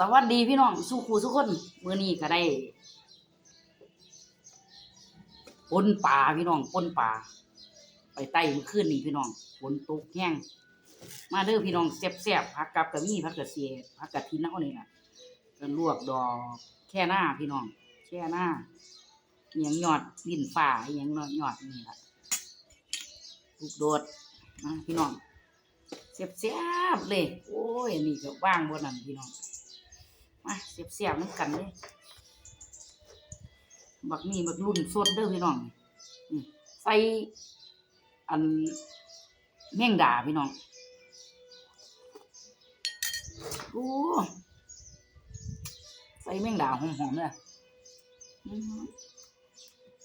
สวัสดีพี่น้องสู้ครูทุกคนมื้อนี้ก็ได้ปนป่าพี่น้องปนป่าไปไต่เมื่อคืนนี้พี่น้องฝนตกแห้งมาเด้อพี่น้องแซ่บๆผักกับกะมีผักกะเสียผักกะทินเฮานี่ล่ะก็ลวกดอกแค่หน้าพี่น้อง แค่หน้าอหยังหยอดลิ้นฟ้าอหยังหยอดนี่ละลูกโดดมาพี่น้องแซ่บๆเลย โอ้ยอันนี่ก็ว่างบ่นั่นพี่น้อง มาเสียบเสียบน้ำกันเลยบักนี่บักรุ่นสดเด้อพี่น้องใส่อันแมงดาพี่น้องโอ้ใส่แมงดาหอมๆเลยอืม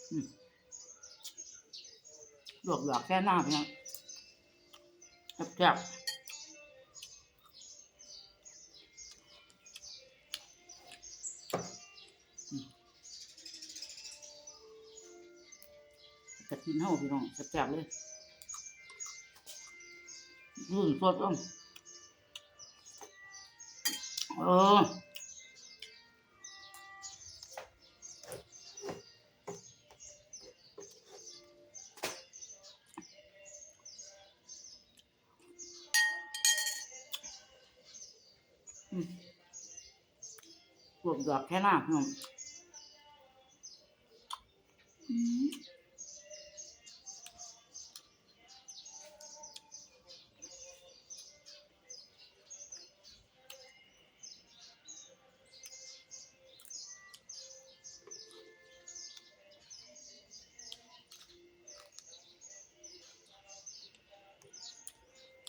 อืมลวกหลอกแค่หน้าพี่น้องแซ่บๆ กระทินเฮาพี่น้องแซ่บๆเลยอืมสดต้องเอออืมพวกดอกแค่หน้าพี่น้อง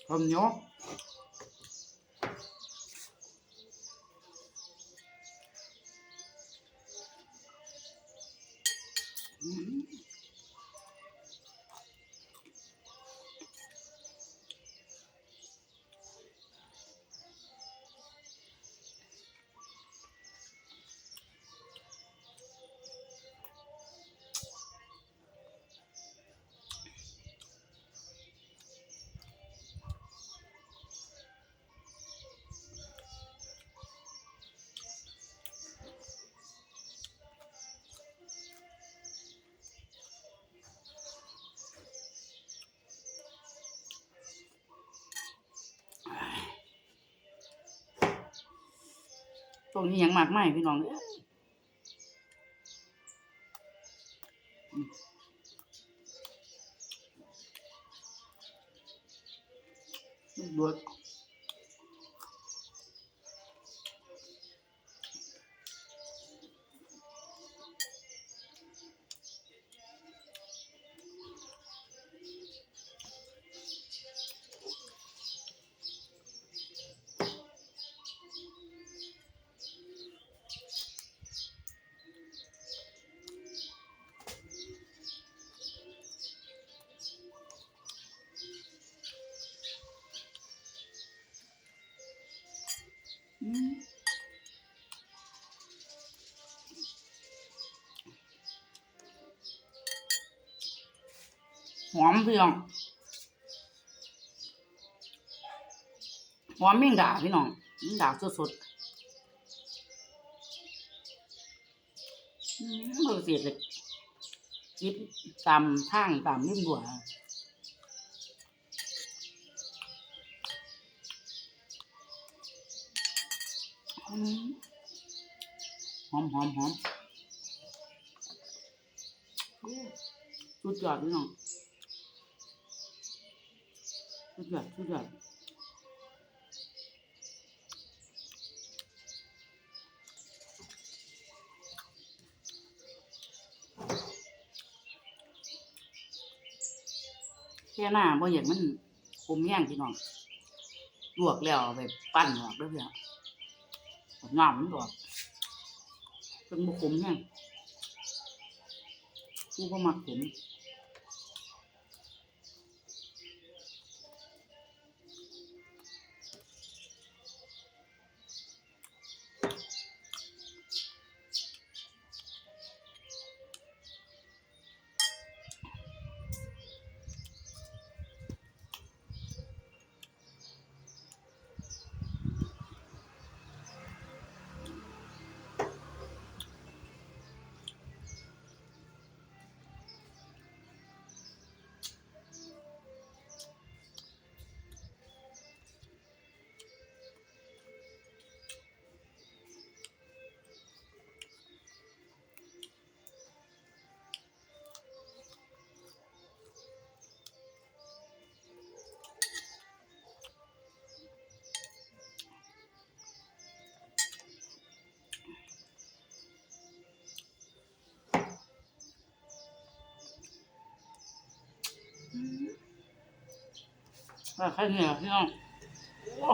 ข้า ตรงนี้ยังมากไม่พี่น้องเอ้ย หอมพี่น้องหอมแมงดาพี่น้องแมงดาสดๆอืมเบอร์เสียเลยคิดตามทางตามริมบัว หอมหอมหอมสุดยอดพี่น้องสุดยอดสุดยอดแค่หน้าบ่อยากมันคมแย่งพี่น้องลวกแล้วเอาไปปั้นออกเด้วยพี่น้อง น้ำมันออกจนบ่คมแย่งผู้ก็มักขม ว่าแค่นี้ล่ะพี่น้องโอ้